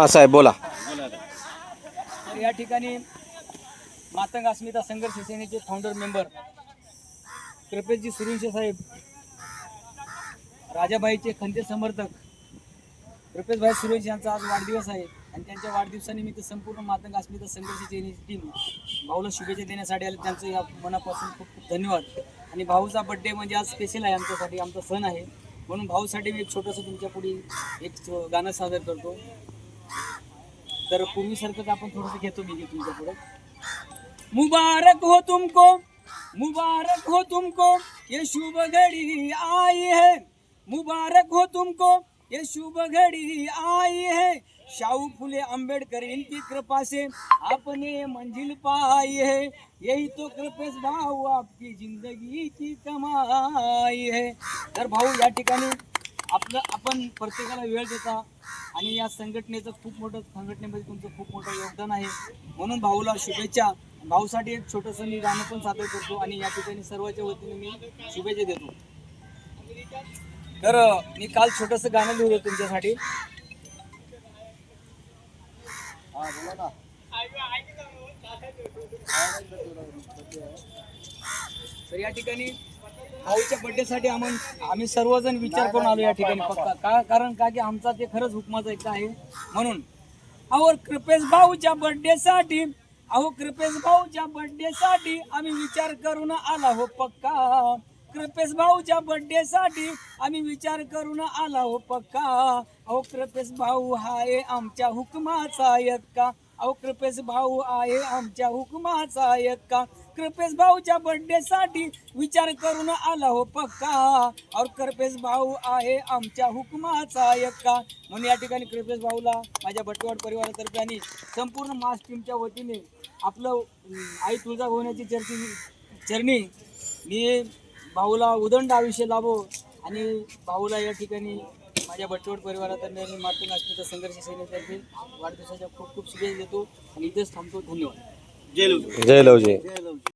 हा साहेब बोला. तर या ठिकाणी मातंग अस्मिता संघर्ष सेनेचे फाउंडर मेंबर कृपेशजी सुरुंशे साहेब राजाबाईचे खंदे समर्थक कृपेशभाई सुरेश यांचा आज वाढदिवस आहे आणि त्यांच्या वाढदिवसानिमित्त संपूर्ण मातंग अस्मिता संघर्ष सेनेची टीम भाऊला शुभेच्छा देण्यासाठी आले. त्यांचं या मनापासून खूप खूप धन्यवाद. आणि भाऊचा बड्डे म्हणजे आज स्पेशल आहे आमच्यासाठी आमचा सण आहे. म्हणून भाऊसाठी मी एक छोटंसं तुमच्यापुढे एक गाणं सादर करतो. तर पूर्वीसारखंच आपण थोडंसं घेतो मी तुमच्यापुढे. मुबारक हो तुमको मुबारक हो तुमको ये शुभ घड़ी आई है. मुबारक हो तुमको ये शुभ घड़ी आई है. शाहू फुले अंबेडकर इनकी कृपा से आपने मंजिल पाई है. यही तो कृपेश भाऊ आपकी जिंदगी की कमाई है. तर भाऊ या ठिकाणी आपलं आपण प्रत्येकाला वेळ देता. आणि या संघटनेचं खूप मोठं संघटनेमध्ये तुमचं खूप मोठं योगदान आहे. म्हणून भाऊला शुभेच्छा. भाऊसाठी एक छोटंसं मी गाणं पण सादर करतो आणि या ठिकाणी सर्वांच्या वतीने मी शुभेच्छा देतो. तर मी काल छोटंसं गाणं लिहिलं तुमच्यासाठी. बोला ना. तर या ठिकाणी भाऊच्या बर्थडेसाठी आम्ही आम्ही सर्वजण विचार करून आलो या ठिकाणी पक्का. का कारण का की आमचा ते खरंच हुकमाचा एक आहे. म्हणून अहो कृपेश भाऊच्या बर्थडे साठी अहो कृपेश भाऊच्या बर्थडे साठी आम्ही विचार करून आला हो पक्का. कृपेश भाऊच्या बर्थडे साठी आम्ही विचार करून आला हो पक्का. अहो कृपेश भाऊ हाय आमच्या हुकमाचा का अहो कृपेश भाऊ आहे आमच्या हुकमाचा का कृपेश भाऊच्या बर्थडे साठी विचार करून आला हो पक्का. और कृपेश भाऊ आहे आमच्या हुकमाचा का म्हणून या ठिकाणी कृपेश भाऊला माझ्या भटवाड परिवारातर्फे आणि संपूर्ण मास टीमच्या वतीने आपलं आई तुळजा होण्याची चर्ची चरणी मी भाऊला उदंड आयुष्य लाभो आणि भाऊला या ठिकाणी माझ्या बटवट परिवारातर्फे आणि मातृ अस्मिता संघर्ष सेनेतर्फे वाढदिवसाच्या खूप खूप शुभेच्छा देतो आणि इथेच थांबतो. धन्यवाद. जय लवजी.